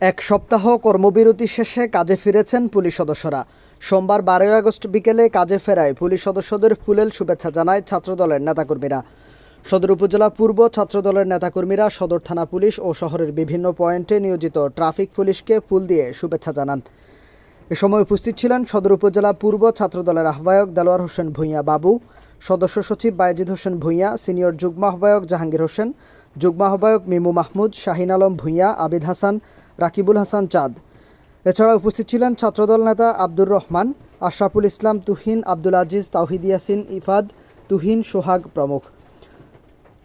এক সপ্তাহ কর্মবিরতি শেষে কাজে ফিরেছেন পুলিশ সদস্যরা। সোমবার বারোই আগস্ট বিকেলে কাজে ফেরায় পুলিশ সদস্যদের ফুলেল শুভেচ্ছা জানায় ছাত্রদলের নেতাকর্মীরা। সদর উপজেলা পূর্ব ছাত্রদলের নেতাকর্মীরা সদর থানা পুলিশ ও শহরের বিভিন্ন পয়েন্টে নিয়োজিত ট্রাফিক পুলিশকে ফুল দিয়ে শুভেচ্ছা জানান। এ সময় উপস্থিত ছিলেন সদর উপজেলা পূর্ব ছাত্রদলের আহ্বায়ক দেলোয়ার হোসেন ভূঁইয়া বাবু, সদস্য সচিব বায়েজিদ হোসেন ভূঁইয়া, সিনিয়র যুগ্ম আহ্বায়ক জাহাঙ্গীর হোসেন, যুগ্ম আহ্বায়ক মিমু মাহমুদ, শাহিন আলম ভূঁইয়া, আবিদ হাসান রাকিবুল হাসান চাঁদ। এছাড়া উপস্থিত ছিলেন ছাত্রদল নেতা আব্দুর রহমান, আশরাফুল ইসলাম, তুহিন, আব্দুল আজিজ, তাওহিদ ইয়াসিন, ইফাদ, তুহিন, সোহাগ প্রমুখ।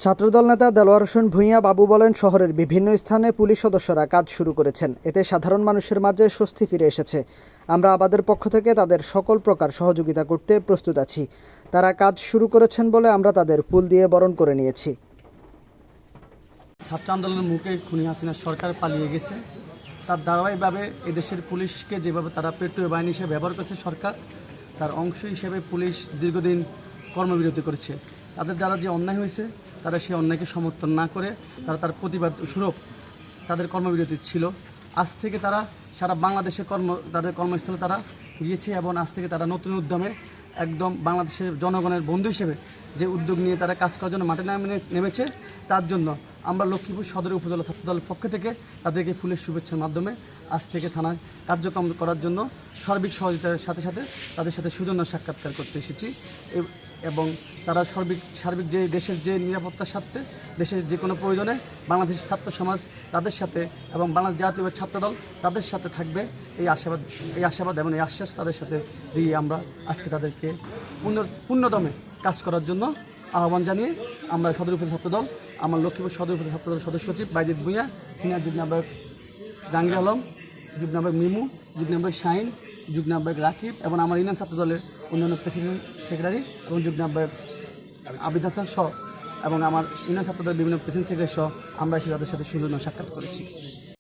ছাত্রদল নেতা দেলোয়ার হোসেন ভূঁইয়া বাবু বলেন, শহরের বিভিন্ন স্থানে পুলিশ সদস্যরা কাজ শুরু করেছেন। এতে সাধারণ মানুষের মাঝে স্বস্তি ফিরে এসেছে। আমরা আমাদের পক্ষ থেকে তাদের সকল প্রকার সহযোগিতা করতে প্রস্তুত আছি। তারা কাজ শুরু করেছেন বলে আমরা তাদের ফুল দিয়ে বরণ করে নিয়েছি। ছাত্র আন্দোলনের মুখে খুনি হাসিনা সরকার পালিয়ে গেছে। তার ধারাবাহিকভাবে এদেশের পুলিশকে যেভাবে তারা পেট্রোল বাহিনী হিসেবে ব্যবহার করেছে সরকার, তার অংশ হিসেবে পুলিশ দীর্ঘদিন কর্মবিরতি করেছে। তাদের দ্বারা যে অন্যায় হয়েছে, তারা সেই অন্যায়কে সমর্থন না করে তারা তার প্রতিবাদ স্বরূপ তাদের কর্মবিরতি ছিল। আজ থেকে তারা সারা বাংলাদেশে কর্ম, তাদের কর্মস্থলে তারা গিয়েছে এবং আজ থেকে তারা নতুন উদ্যমে একদম বাংলাদেশের জনগণের বন্ধু হিসেবে যে উদ্যোগ নিয়ে তারা কাজ করার জন্য মাঠে নামে নেমেছে, তার জন্য আমরা লক্ষ্মীপুর সদর উপজেলা ছাত্রদলের পক্ষ থেকে তাদেরকে ফুলের শুভেচ্ছার মাধ্যমে আজ থেকে থানায় কার্যক্রম করার জন্য সার্বিক সহযোগিতার সাথে সাথে তাদের সাথে সুজন্য সাক্ষাৎকার করতে এসেছি। এবং তারা সার্বিক সার্বিক যে দেশের যে নিরাপত্তার স্বার্থে, দেশের যে কোনো প্রয়োজনে বাংলাদেশের ছাত্র সমাজ তাদের সাথে এবং বাংলাদেশ জাতীয় ছাত্রদল তাদের সাথে থাকবে। এই আশাবাদ এই আশাবাদ এবং এই আশ্বাস তাদের সাথে দিয়ে আমরা আজকে তাদেরকে পূর্ণ পূর্ণদমে কাজ করার জন্য আহ্বান জানিয়ে আমরা সদর উপজেলা ছাত্রদল, আমার লক্ষ্মীপুর সদর উপজেলা ছাত্রদল সদস্য সচিব বাইজিৎ ভূঁইয়া, সিনিয়র যুগ্ম আহ্বায়ক জাহাঙ্গীর আলম, যুগ্ম আহ্বায়ক মিমু, যুগ্ম আহ্বায়ক শাহিন যুগ্ম আহ্বায়ক রাকিব এবং আমার ইউনিয়ন ছাত্র দলের অন্যান্য প্রেসিডেন্ট, সেক্রেটারি এবং যুগ্ম আহ্বায়ক আবিদ হাসান সহ এবং আমার ইউনিয়ন ছাত্র দলের বিভিন্ন প্রেসিডেন্ট, সেক্রেটারি সহ আমরা এসে তাদের সাথে সুযোগ সাক্ষাৎ করেছি।